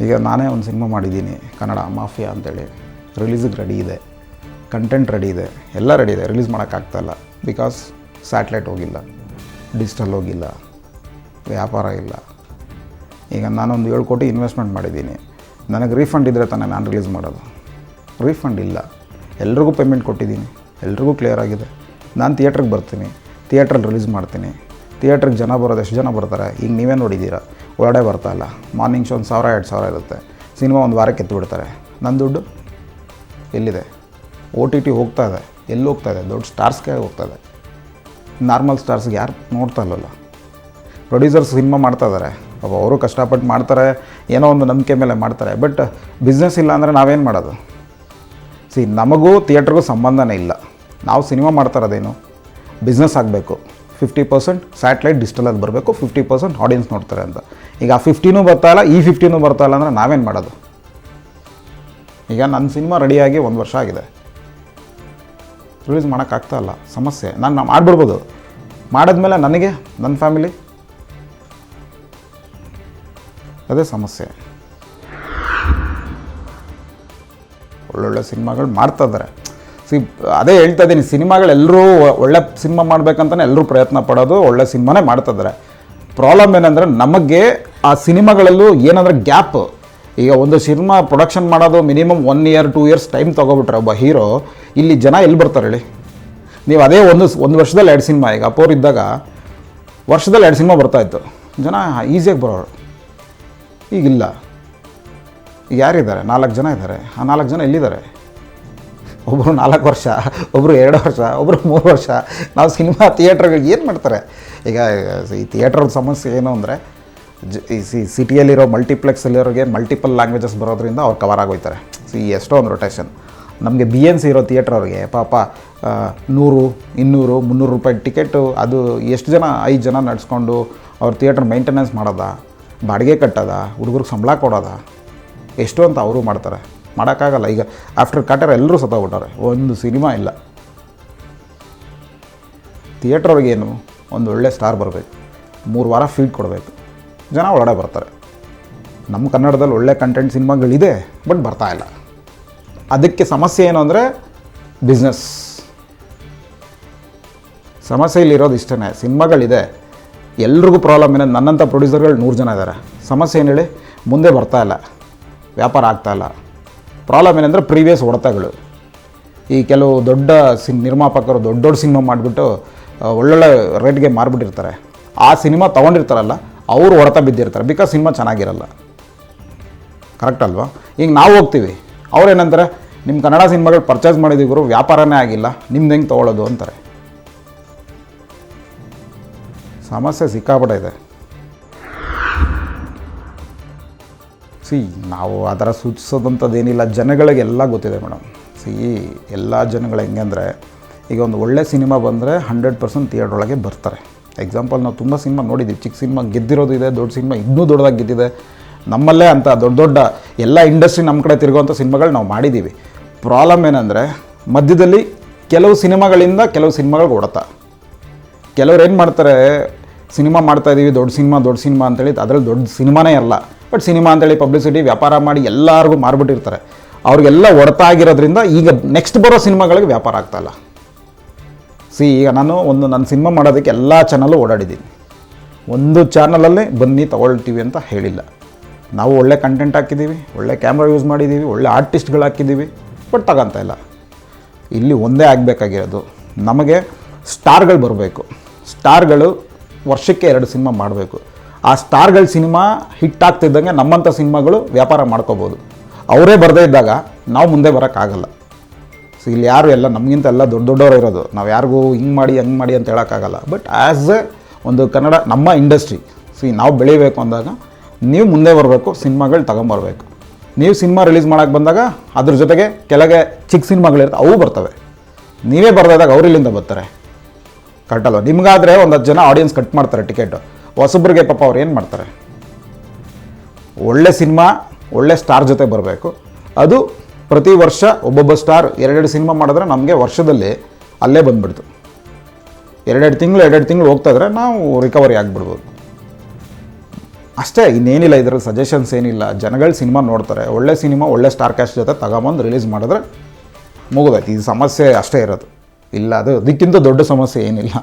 ಈಗ ನಾನೇ ಒಂದು ಸಿನಿಮಾ ಮಾಡಿದ್ದೀನಿ, ಕನ್ನಡ ಮಾಫಿಯಾ ಅಂತೇಳಿ. ರಿಲೀಸಿಗೆ ರೆಡಿ ಇದೆ. ಕಂಟೆಂಟ್ ರೆಡಿ ಇದೆ. ಎಲ್ಲ ರೆಡಿ ಇದೆ. ರಿಲೀಸ್ ಮಾಡೋಕ್ಕಾಗ್ತಾಯಿಲ್ಲ ಬಿಕಾಸ್ ಸ್ಯಾಟ್ಲೈಟ್ ಹೋಗಿಲ್ಲ. ಡಿಜಿಟಲ್ ಹೋಗಿಲ್ಲ. ವ್ಯಾಪಾರ ಇಲ್ಲ. ಈಗ ನಾನೊಂದು ಏಳು ಕೋಟಿ ಇನ್ವೆಸ್ಟ್ಮೆಂಟ್ ಮಾಡಿದ್ದೀನಿ. ನನಗೆ ರೀಫಂಡ್ ಇದ್ದರೆ ತಾನೇ ನಾನು ರಿಲೀಸ್ ಮಾಡೋದು. ರೀಫಂಡ್ ಇಲ್ಲ. ಎಲ್ರಿಗೂ ಪೇಮೆಂಟ್ ಕೊಟ್ಟಿದ್ದೀನಿ. ಎಲ್ರಿಗೂ ಕ್ಲಿಯರ್ ಆಗಿದೆ. ನಾನು ಥಿಯೇಟ್ರಿಗೆ ಬರ್ತೀನಿ. ಥಿಯೇಟ್ರಲ್ಲಿ ರಿಲೀಸ್ ಮಾಡ್ತೀನಿ. ಥಿಯೇಟ್ರಿಗೆ ಜನ ಬರೋದು, ಎಷ್ಟು ಜನ ಬರ್ತಾರೆ? ಈಗ ನೀವೇ ನೋಡಿದ್ದೀರಾ? ಒಳಗಡೆ ಬರ್ತಾ ಇಲ್ಲ. ಮಾರ್ನಿಂಗ್ ಶೋ ಒಂದು ಸಾವಿರ, ಎರಡು ಸಾವಿರ ಇರುತ್ತೆ. ಸಿನಿಮಾ ಒಂದು ವಾರಕ್ಕೆ ಎತ್ತು ಬಿಡ್ತಾರೆ ನನ್ನ ದುಡ್ಡು? ಎಲ್ಲಿದೆ? ಒ ಟಿ ಟಿ ಹೋಗ್ತಾ ಇದೆ. ಎಲ್ಲಿ ಹೋಗ್ತಾ ಇದೆ? ದೊಡ್ಡ ಸ್ಟಾರ್ಸ್ಗೆ ಹೋಗ್ತಾ ಇದೆ. ನಾರ್ಮಲ್ ಸ್ಟಾರ್ಸ್ಗೆ ಯಾರು ನೋಡ್ತಾ ಇಲ್ಲಲ್ಲ. ಪ್ರೊಡ್ಯೂಸರ್ಸ್ ಸಿನಿಮಾ ಮಾಡ್ತಾ ಇದ್ದಾರೆ. ಪಾಪ ಅವರು ಕಷ್ಟಪಟ್ಟು ಮಾಡ್ತಾರೆ, ಏನೋ ಒಂದು ನಂಬಿಕೆ ಮೇಲೆ ಮಾಡ್ತಾರೆ. ಬಟ್ ಬಿಸ್ನೆಸ್ ಇಲ್ಲ ಅಂದರೆ ನಾವೇನು ಮಾಡೋದು? ಸಿ, ನಮಗೂ ಥಿಯೇಟ್ರಿಗೂ ಸಂಬಂಧನೇ ಇಲ್ಲ. ನಾವು ಸಿನಿಮಾ ಮಾಡ್ತಾ ಇರೋದೇನು? ಬಿಸ್ನೆಸ್ ಆಗಬೇಕು. ಫಿಫ್ಟಿ ಪರ್ಸೆಂಟ್ ಸ್ಯಾಟಲೈಟ್ ಡಿಸ್ಟಲಲ್ಲಿ ಬರಬೇಕು ಫಿಫ್ಟಿ ಪರ್ಸೆಂಟ್ ಆಡಿಯನ್ಸ್ ನೋಡ್ತಾರೆ ಅಂತ. ಈಗ ಆ ಫಿಫ್ಟಿನೂ ಬರ್ತಾ ಇಲ್ಲ, ಈ ಫಿಫ್ಟಿನೂ ಬರ್ತಾ ಇಲ್ಲ ಅಂದರೆ ನಾವೇನು ಮಾಡೋದು? ಈಗ ನನ್ನ ಸಿನಿಮಾ ರೆಡಿಯಾಗಿ ಒಂದು ವರ್ಷ ಆಗಿದೆ. ರಿಲೀಸ್ ಮಾಡೋಕ್ಕಾಗ್ತಾ ಇಲ್ಲ, ಸಮಸ್ಯೆ. ನಾನು ನಾವು ಮಾಡ್ಬಿಡ್ಬೋದು. ಮಾಡಿದ್ಮೇಲೆ ನನಗೆ ನನ್ನ ಫ್ಯಾಮಿಲಿ ಅದೇ ಸಮಸ್ಯೆ. ಒಳ್ಳೊಳ್ಳೆ ಸಿನಿಮಾಗಳು ಮಾಡ್ತಾ ಇದ್ದಾರೆ ಸಿ, ಅದೇ ಹೇಳ್ತಾ ಇದ್ದೀನಿ ಸಿನಿಮಾಗಳೆಲ್ಲರೂ ಒಳ್ಳೆ ಸಿನಿಮಾ ಮಾಡ್ಬೇಕಂತಲೇ ಎಲ್ಲರೂ ಪ್ರಯತ್ನ ಪಡೋದು, ಒಳ್ಳೆ ಸಿನಿಮಾನೇ ಮಾಡ್ತಿದ್ದಾರೆ ಪ್ರಾಬ್ಲಮ್ ಏನಂದರೆ ನಮಗೆ ಆ ಸಿನಿಮಾಗಳಲ್ಲೂ ಏನಂದರೆ ಗ್ಯಾಪ್. ಈಗ ಒಂದು ಸಿನಿಮಾ ಪ್ರೊಡಕ್ಷನ್ ಮಾಡೋದು minimum one year two years time ತೊಗೊಬಿಟ್ರೆ ಒಬ್ಬ ಹೀರೋ ಇಲ್ಲಿ ಜನ ಎಲ್ಲಿ ಬರ್ತಾರೆ ಹೇಳಿ? ನೀವು ಅದೇ ಒಂದು ಒಂದು ವರ್ಷದಲ್ಲಿ ಎರಡು ಸಿನಿಮಾ, ಈಗ ಅಪೋರ್ ಇದ್ದಾಗ ವರ್ಷದಲ್ಲಿ ಎರಡು ಸಿನಿಮಾ ಬರ್ತಾಯಿತ್ತು ಜನ ಈಸಿಯಾಗಿ ಬರೋರು. ಈಗಿಲ್ಲ. ಈಗ ಯಾರಿದ್ದಾರೆ? ನಾಲ್ಕು ಜನ ಇದ್ದಾರೆ. ಆ ನಾಲ್ಕು ಜನ ಎಲ್ಲಿದ್ದಾರೆ? ಒಬ್ಬರು ನಾಲ್ಕು ವರ್ಷ ಒಬ್ಬರು ಎರಡು ವರ್ಷ ಒಬ್ಬರು ಮೂರು ವರ್ಷ. ನಾವು ಸಿನಿಮಾ ಥಿಯೇಟ್ರ್ಗಳಿಗೆ ಏನು ಮಾಡ್ತಾರೆ? ಈಗ, ಈ ಥಿಯೇಟ್ರ್ ಸಮಸ್ಯೆ ಏನು ಅಂದರೆ, ಜ, ಈ ಸಿ, ಸಿಟಿಯಲ್ಲಿರೋ ಮಲ್ಟಿಪ್ಲೆಕ್ಸಲ್ಲಿರೋರಿಗೆ ಮಲ್ಟಿಪಲ್ ಲ್ಯಾಂಗ್ವೇಜಸ್ ಬರೋದ್ರಿಂದ ಅವ್ರು ಕವರ್ ಆಗೋಯ್ತಾರೆ. ಈ ಎಷ್ಟೋ ಒಂದು ರೊಟೇಷನ್ ನಮಗೆ ಬಿ ಎನ್ ಸಿ ಇರೋ ಥಿಯೇಟ್ರ್ ಅವ್ರಿಗೆ, ಪಾಪ ನೂರು, ಇನ್ನೂರು, ಮುನ್ನೂರು ರೂಪಾಯಿ ಟಿಕೆಟು ಅದು ಎಷ್ಟು ಜನ, ಐದು ಜನ ನಡೆಸ್ಕೊಂಡು ಅವ್ರ ಥಿಯೇಟ್ರ್ ಮೇಂಟೆನೆನ್ಸ್ ಮಾಡೋದಾ? ಬಾಡಿಗೆ ಕಟ್ಟೋದಾ? ಹುಡುಗರಿಗೆ ಸಂಬಳ ಕೊಡೋದಾ? ಎಷ್ಟು ಅಂತ ಅವರು ಮಾಡ್ತಾರೆ. ಮಾಡೋಕ್ಕಾಗಲ್ಲ. ಈಗ ಆಫ್ಟರ್ ಕಟರ್ ಎಲ್ಲರೂ ಸತ್ತೋಗ್ಬಿಟ್ಟಾರೆ ಒಂದು ಸಿನಿಮಾ ಇಲ್ಲ. ಥಿಯೇಟ್ರ್ ಅವ್ರಿಗೇನು ಒಂದು ಒಳ್ಳೆ ಸ್ಟಾರ್ ಬರಬೇಕು. ಮೂರು ವಾರ ಫೀಡ್ ಕೊಡಬೇಕು. ಜನ ಒಳಗಡೆ ಬರ್ತಾರೆ. ನಮ್ಮ ಕನ್ನಡದಲ್ಲಿ ಒಳ್ಳೆ ಕಂಟೆಂಟ್ ಸಿನಿಮಾಗಳಿದೆ ಬಟ್ ಬರ್ತಾ ಇಲ್ಲ. ಅದಕ್ಕೆ ಸಮಸ್ಯೆ ಏನು ಅಂದರೆ ಬಿಸ್ನೆಸ್ ಸಮಸ್ಯೆ ಇಲ್ಲಿರೋದು ಇಷ್ಟೇ ಸಿನಿಮಾಗಳಿದೆ. ಎಲ್ರಿಗೂ ಪ್ರಾಬ್ಲಮ್ ಏನೋ ನನ್ನಂಥ ಪ್ರೊಡ್ಯೂಸರ್ಗಳು ನೂರು ಜನ ಇದ್ದಾರೆ. ಸಮಸ್ಯೆ ಏನು ಹೇಳಿ? ಮುಂದೆ ಬರ್ತಾ ಇಲ್ಲ. ವ್ಯಾಪಾರ ಆಗ್ತಾಯಿಲ್ಲ ಪ್ರಾಬ್ಲಮ್ ಏನಂದರೆ ಪ್ರೀವಿಯಸ್ ಹೊಡೆತಗಳು. ಈ ಕೆಲವು ದೊಡ್ಡ ಸಿನ್, ನಿರ್ಮಾಪಕರು ದೊಡ್ಡ ದೊಡ್ಡ ಸಿನಿಮಾ ಮಾಡಿಬಿಟ್ಟು ಒಳ್ಳೊಳ್ಳೆ ರೇಟ್ಗೆ ಮಾರಿಬಿಟ್ಟಿರ್ತಾರೆ. ಆ ಸಿನಿಮಾ ತೊಗೊಂಡಿರ್ತಾರಲ್ಲ, ಅವರು ಹೊಡೆತ ಬಿದ್ದಿರ್ತಾರೆ. ಬಿಕಾಸ್ ಸಿನಿಮಾ ಚೆನ್ನಾಗಿರಲ್ಲ. ಕರೆಕ್ಟ್ ಅಲ್ವಾ? ಈಗ ನಾವು ಹೋಗ್ತೀವಿ. ಅವ್ರೇನಂತಾರೆ ನಿಮ್ಮ ಕನ್ನಡ ಸಿನಿಮಾಗಳು ಪರ್ಚೇಸ್ ಮಾಡಿದಿಗರು ಗುರು, ವ್ಯಾಪಾರನೇ ಆಗಿಲ್ಲ, ನಿಮ್ದು ಹೆಂಗೆ ತೊಗೊಳ್ಳೋದು ಅಂತಾರೆ. ಸಮಸ್ಯೆ ಸಿಕ್ಕಾಪಟ್ಟೆ ಇದೆ. ಸಿ, ನಾವು ಆ ಥರ ಸೂಚಿಸೋದಂಥದ್ದೇನಿಲ್ಲ. ಜನಗಳಿಗೆಲ್ಲ ಗೊತ್ತಿದೆ ಮೇಡಮ್. ಸಿ, ಎಲ್ಲ ಜನಗಳು ಹೆಂಗೆ ಅಂದರೆ, ಈಗ ಒಂದು ಒಳ್ಳೆ ಸಿನಿಮಾ ಬಂದರೆ ಹಂಡ್ರೆಡ್ ಪರ್ಸೆಂಟ್ ಥಿಯೇಟ್ರ್ ಒಳಗೆ ಬರ್ತಾರೆ. ಎಕ್ಸಾಂಪಲ್ ನಾವು ತುಂಬ ಸಿನಿಮಾ ನೋಡಿದ್ದೀವಿ. ಚಿಕ್ಕ ಸಿನಿಮಾ ಗೆದ್ದಿರೋದು ಇದೆ, ದೊಡ್ಡ ಸಿನಿಮಾ ಇನ್ನೂ ದೊಡ್ಡದಾಗಿ ಗೆದ್ದಿದೆ. ನಮ್ಮಲ್ಲೇ ಅಂತ ದೊಡ್ಡ ದೊಡ್ಡ ಎಲ್ಲ ಇಂಡಸ್ಟ್ರಿ ನಮ್ಮ ಕಡೆ ತಿರುಗುವಂಥ ಸಿನಿಮಾಗಳು ನಾವು ಮಾಡಿದ್ದೀವಿ. ಪ್ರಾಬ್ಲಮ್ ಏನಂದರೆ, ಮಧ್ಯದಲ್ಲಿ ಕೆಲವು ಸಿನಿಮಾಗಳಿಂದ ಕೆಲವು ಸಿನಿಮಾಗಳು ಹೊಡೆತ ಕೆಲವ್ರು ಏನು ಮಾಡ್ತಾರೆ, ಸಿನಿಮಾ ಮಾಡ್ತಾ ಇದ್ದೀವಿ ದೊಡ್ಡ ಸಿನಿಮಾ ದೊಡ್ಡ ಸಿನಿಮಾ ಅಂತೇಳಿ, ಅದರಲ್ಲಿ ದೊಡ್ಡ ಸಿನಿಮಾನೇ ಅಲ್ಲ. ಬಟ್ ಸಿನಿಮಾ ಅಂತೇಳಿ ಪಬ್ಲಿಸಿಟಿ ವ್ಯಾಪಾರ ಮಾಡಿ ಎಲ್ಲರಿಗೂ ಮಾರ್ಬಿಟ್ಟಿರ್ತಾರೆ. ಅವ್ರಿಗೆಲ್ಲ ಹೊರತಾಗಿರೋದ್ರಿಂದ ಈಗ ನೆಕ್ಸ್ಟ್ ಬರೋ ಸಿನಿಮಾಗಳಿಗೆ ವ್ಯಾಪಾರ ಆಗ್ತಾಯಿಲ್ಲ ಸಿ ಈಗ ನಾನು ಒಂದು ನನ್ನ ಸಿನಿಮಾ ಮಾಡೋದಕ್ಕೆ ಎಲ್ಲ ಚಾನಲ್ಲೂ ಓಡಾಡಿದ್ದೀನಿ. ಒಂದು ಚಾನಲಲ್ಲೇ ಬನ್ನಿ ತಗೊಳ್ತೀವಿ ಅಂತ ಹೇಳಿಲ್ಲ. ನಾವು ಒಳ್ಳೆ ಕಂಟೆಂಟ್ ಹಾಕಿದ್ದೀವಿ, ಒಳ್ಳೆ ಕ್ಯಾಮ್ರಾ ಯೂಸ್ ಮಾಡಿದ್ದೀವಿ, ಒಳ್ಳೆ ಆರ್ಟಿಸ್ಟ್ಗಳು ಹಾಕಿದ್ದೀವಿ ಬಟ್ ತಗೊಂತ ಇಲ್ಲ. ಇಲ್ಲಿ ಒಂದೇ ಆಗಬೇಕಾಗಿರೋದು, ನಮಗೆ ಸ್ಟಾರ್ಗಳು ಬರಬೇಕು. ಸ್ಟಾರ್ಗಳು ವರ್ಷಕ್ಕೆ ಎರಡು ಸಿನಿಮಾ ಮಾಡಬೇಕು. ಆ ಸ್ಟಾರ್ಗಳ ಸಿನಿಮಾ ಹಿಟ್ ಆಗ್ತಿದ್ದಂಗೆ ನಮ್ಮಂಥ ಸಿನಿಮಾಗಳು ವ್ಯಾಪಾರ ಮಾಡ್ಕೋಬೋದು. ಅವರೇ ಬರದೇ ಇದ್ದಾಗ ನಾವು ಮುಂದೆ ಬರೋಕ್ಕಾಗಲ್ಲ. ಸೊ ಇಲ್ಲಿ ಯಾರು ಎಲ್ಲ ನಮಗಿಂತ ಎಲ್ಲ ದೊಡ್ಡ ದೊಡ್ಡವರು ಇರೋದು. ನಾವು ಯಾರಿಗೂ ಹಿಂಗೆ ಮಾಡಿ, ಹಂಗೆ ಮಾಡಿ ಅಂತ ಹೇಳೋಕ್ಕಾಗಲ್ಲ. ಬಟ್ ಆ್ಯಸ್ ಎ ಒಂದು ಕನ್ನಡ ನಮ್ಮ ಇಂಡಸ್ಟ್ರಿ ಸೊ ನಾವು ಬೆಳಿಬೇಕು ಅಂದಾಗ ನೀವು ಮುಂದೆ ಬರಬೇಕು, ಸಿನಿಮಾಗಳು ತಗೊಂಬರ್ಬೇಕು ನೀವು ಸಿನಿಮಾ ರಿಲೀಸ್ ಮಾಡೋಕ್ಕೆ ಬಂದಾಗ ಅದ್ರ ಜೊತೆಗೆ ಕೆಳಗೆ ಚಿಕ್ಕ ಸಿನಿಮಾಗಳಿರ್ತವೆ ಅವು ಬರ್ತವೆ. ನೀವೇ ಬರ್ದಾಗ ಅವ್ರು ಇಲ್ಲಿಂದ ಬರ್ತಾರೆ. ಕಟ್ಟಲ್ವ ನಿಮ್ಗಾದರೆ ಒಂದು ಹತ್ತು ಜನ ಆಡಿಯನ್ಸ್ ಕಟ್ ಮಾಡ್ತಾರೆ ಟಿಕೆಟು. ಹೊಸಬ್ರಿಗೆ ಪಾಪ ಅವ್ರು ಏನು ಮಾಡ್ತಾರೆ? ಒಳ್ಳೆ ಸಿನಿಮಾ, ಒಳ್ಳೆ ಸ್ಟಾರ್ ಜೊತೆ ಬರಬೇಕು. ಅದು ಪ್ರತಿ ವರ್ಷ ಒಬ್ಬೊಬ್ಬ ಸ್ಟಾರ್ ಎರಡೆರಡು ಸಿನಿಮಾ ಮಾಡಿದ್ರೆ ನಮಗೆ ವರ್ಷದಲ್ಲಿ ಅಲ್ಲೇ ಬಂದ್ಬಿಡ್ತು. ಎರಡೆರಡು ತಿಂಗಳು ಎರಡೆರಡು ತಿಂಗಳು ಹೋಗ್ತಾ ಇದ್ರೆ ನಾವು ರಿಕವರಿ ಆಗಿಬಿಡ್ಬೋದು. ಅಷ್ಟೇ, ಇನ್ನೇನಿಲ್ಲ, ಇದರಲ್ಲಿ ಸಜೆಷನ್ಸ್ ಏನಿಲ್ಲ. ಜನಗಳು ಸಿನಿಮಾ ನೋಡ್ತಾರೆ. ಒಳ್ಳೆ ಸಿನಿಮಾ, ಒಳ್ಳೆ ಸ್ಟಾರ್ ಕ್ಯಾಸ್ಟ್ ಜೊತೆ ತಗೊಂಬಂದು ರಿಲೀಸ್ ಮಾಡಿದ್ರೆ ಮುಗಿದಾಯ್ತು ಈ ಸಮಸ್ಯೆ ಅಷ್ಟೇ ಇರೋದು. ಇಲ್ಲ, ಅದು ಅದಕ್ಕಿಂತ ದೊಡ್ಡ ಸಮಸ್ಯೆ ಏನಿಲ್ಲ.